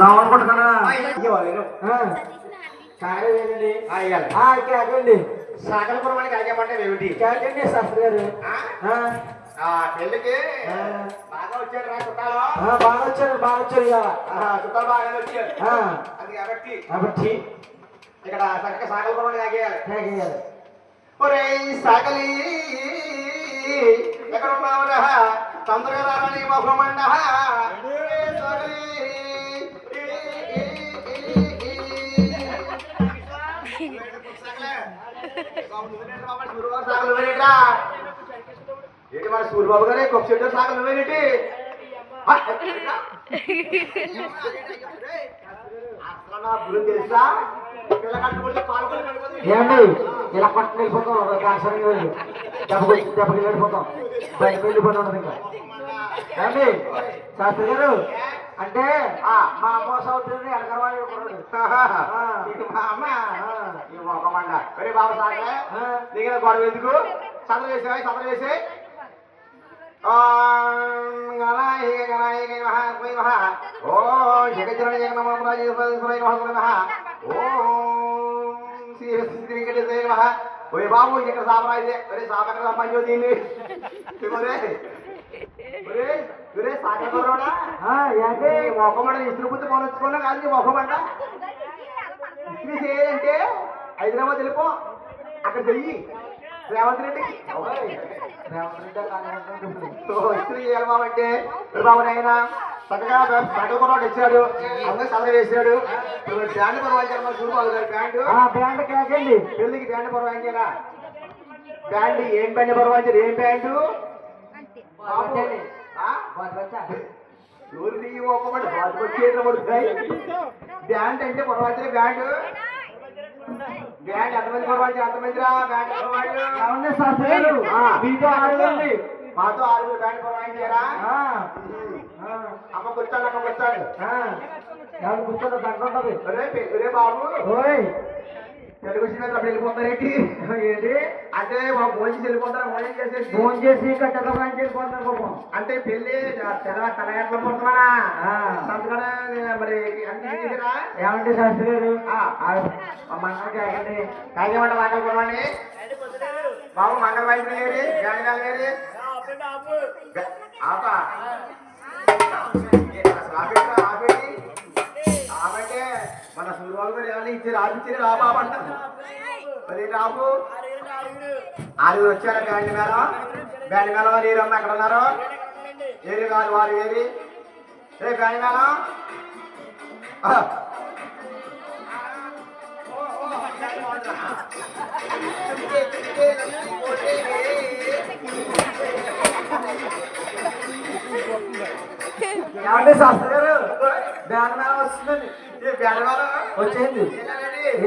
దోమలు పట్టుకున్నా కాగలేదండి పురమానికి ఆగేమంటే ఏమిటి? కాకండి శాస్త్రి గారు. పెళ్ళికి బాగా వచ్చారు రా చుట్టాలు. బాగా వచ్చారు బాగా వచ్చారు ఇక చుట్టాలు బాగానే వచ్చారు. అది కాబట్టి కాబట్టి ఇక్కడ చక్కగా ఆగేయాలి. కాకేయాలి ఒరేయ్ సాగలి ఎక్కడ ఉన్నావురా తొందరగా రావని మొహమండ? సాగలి ఏంటి మన సూర్యబాబు గారే? గొప్ప చెట్టు సాగలు నువ్వేంటి? అసలు నా గురించి తెలుసా ఏమండి? ఇలా పట్టుకుని వెళ్ళిపోతాం వెళ్ళి దెబ్బకి దెబ్బకి వెళ్ళిపోతాం. బయటకు వెళ్ళిపోతాం ఇంకా. ఏమండి? శాస్త్రి గారు? అంటే ఆ. మా అమ్మ కుర్రాడు ఇది మా అమ్మ ఈ మొక్కమండ ఒరే బాబు సాగలే ఆ. నీకు గొడవ ఎందుకు? చంద్ర వేసావా? చంద్ర వేసి? ఓ జగజ్జన జగన్ ఓ ఓ బాబు ఇక్కడ సాపరా ఇదే ఒరే సాప ఎక్కడ సంపాదించో దీన్ని. ఒరే ఒరే. మొక్కమండ ఇస్త్రీ బుద్ధి కొనొచ్చుకున్నా కాదు నీ మొక్కమండ ఇస్త్రీ చేయాలంటే హైదరాబాద్ వెళ్ళిపో. అక్కడ చెయ్యి. రేవంత్ రెడ్డి. ఇస్త్రీ చేయాలి బాబు అంటే బాబు నాయన చక్కగా సగం కూడా ఇచ్చాడు అందరూ చదవ వేసాడు బ్యాండ్ పర్వాయించారు చూడు గారు బ్యాండ్ ఆ, బ్యాండ్ కేకండి పెళ్ళికి బ్యాండ్ పర్వాయించారా బ్యాండ్ ఏం బ్యాండ్ పర్వాయించారు ఏం బ్యాండ్? ఎవరు నీ ఒక్కటి బాధకొచ్చేట్ల పడుతాయి బ్యాండ్. అంటే పొరపాటు బ్యాండ్. బ్యాండ్ ఎంతమంది పొరపాటు ఎంతమంది రా బ్యాండ్ పొరపాటు ఏమండి శాస్త్రి గారు ఆ. మీతో ఆడదండి మాతో ఆరుగురు బ్యాండ్ ఆ, అమ్మ కూర్చోండి అమ్మ కూర్చోండి. కూర్చోండి గంట ఉంటది ఒరే పే- ఒరే బాబు. ఓయ్. తెలుగు సినిమా అప్పుడు వెళ్ళిపోతారేంటి? ఏంటి? అంటే మా భోజనం వెళ్ళిపోతారా? భోజనం చేసేసి ఫోన్ చేసి కట్టెల బ్రాంచ్ వెళ్ళిపోతారు పాపం. అంటే పెళ్ళి తెల్ల తెల్లగట్ల పోతున్నారా ఆ. సంతకడ మరి అన్ని చేసిరా ఏమండి శాస్త్రి గారు ఆ. ఆ, ఆ మంగళ కేకండి కాగేమంట మంగళ కొనమని బాబు మంగళ వైద్యులు లేరి. గాలిగాలు లేరి. గ- ఆపా. మన ఆ బాబు అంటారు. మరి రాబు ఆరుగురు వచ్చారా బ్యాండ్ మేళం బ్యాండ్ మేళం వారు ఏరమ్మ ఎక్కడ ఉన్నారు ఏరి కాదు వారు ఏరి. ఏ బ్యాండ్ మేళం ఆ. ఏమండి శాస్త్రి గారు? మేళ వస్తుందండి మేళం?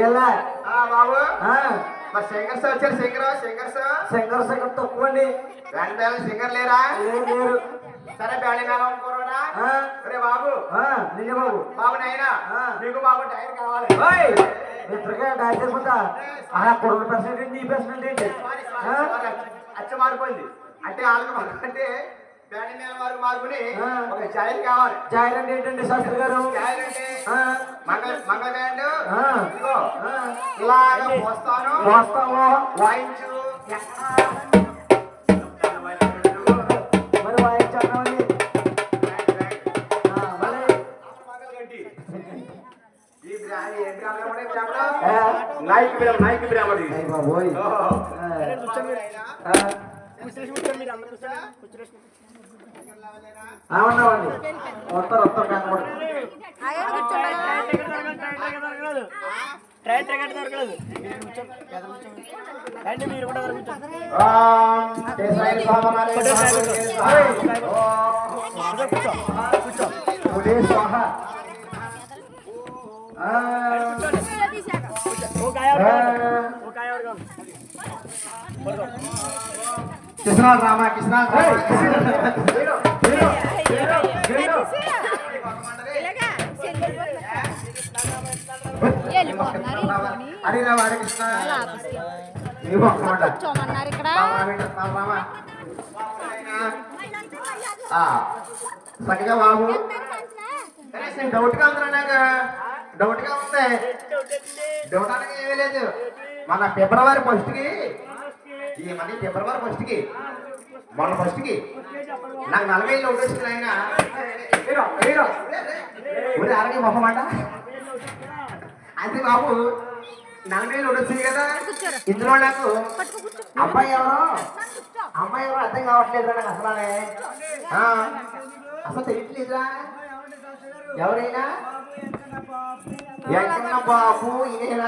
ఎలా ఆ బాబు. సింగర్స్ వచ్చారు సింగర్ సింగర్స్? సింగర్ సింగర్ తక్కువ అండి. మేళం సింగర్ లేరా? సరే బ్యాండ్ మేళం అనుకోరా బాబు. నిజ బాబు. బాబు నాయనా. మీకు బాబు టైం కావాలి. ఆ ఏంటి? సారీ, ఆ? Sorry, sorry. అచ్చ మారిపోయింది. అంటే వాళ్ళకి అంటే వారికి మార్పుని. ఒక ఛాయల్ కావాలి. జాయిన్ అంటే ఏంటండి శాస్త్రి గారు? అంటే ఆ, మంగళ మంగళ బ్యాండ్ ఇలాగ మోస్తాము వాయించు. మరి నాయక్ నాయక్ ఓహో. ఆ, ఆ, ఉన్నామండి వస్తారు ట్రైన్ టికెట్ దొరకలేదు రండి మీరు కూడా కృష్ణాథ్ రామ కృష్ణ కూర్చోమన్నారు ఇక్కడ రామ వెంకట రామ రామ. ఆ, చక్కగా బాబు డౌట్గా ఉంది నాకు డౌట్గా ఉంది డౌట్ అనేది ఏమీ లేదు మన ఫిబ్రవరి ఫస్ట్కి ఈ మన ఫిబ్రవరి ఫస్ట్కి. మొన్న ఫస్ట్కి. నాకు నలభై ఏళ్ళు ఉండొచ్చింది ఆయన ఊరి అరగే మొహమాట అంతే బాబు నలభై ఏళ్ళు ఉండొచ్చింది కదా. ఇందులో నాకు అబ్బాయి ఎవరో? అమ్మాయి ఎవరో అర్థం కావట్లేదు నాకు అసలు ఆ, అసలు తెలియట్లేదురా. ఎవరైనా? వెంకన్న బాబు ఈయన.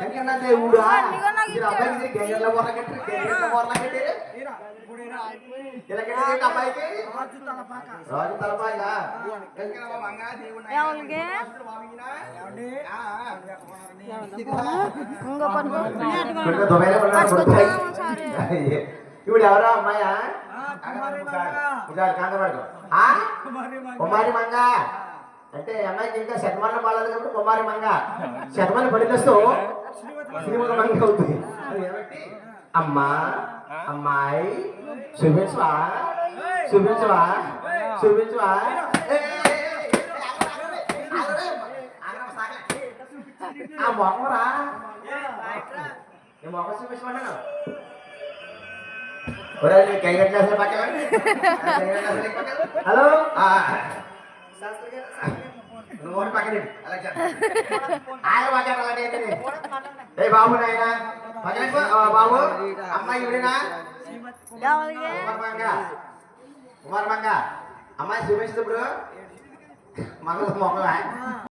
వెంకన్న దేవుడా? అబ్బాయికి గెంగెళ్ళ బొర్ర కట్టి గెంగెళ్ళ బొర్ర కట్టి ఇలా కట్టి అబ్బాయికి? రాజు తలపాయిగా బాబు అంగా దేవుడా. ఇప్పుడు ఎవరా అమ్మాయా? కుమారి మంగ. అంటే అమ్మాయికి ఇంకా శతమానం బాలేదు కాబట్టి కుమారి మంగ శతమానం పడినస్తూ శ్రీమతి మంగ అవుతుంది అమ్మా అమ్మాయి చూపించవా చూపించవా చూపించవా. ఆ మొహరా నేను మొహం చూపించమన్నాను హలో ఆ. నువ్వు ఒకటి పక్కన. అలా. ఆయన మాట్లాడాలి ఏంటిది? ఏ బాబు నాయన? పక్కన బాబు అమ్మాయి ఇవిడేనా ఎవరికి కుమార్ మంగ కుమార్ మంగ అమ్మాయి చూపించదు ఇప్పుడు? మొక్కలా?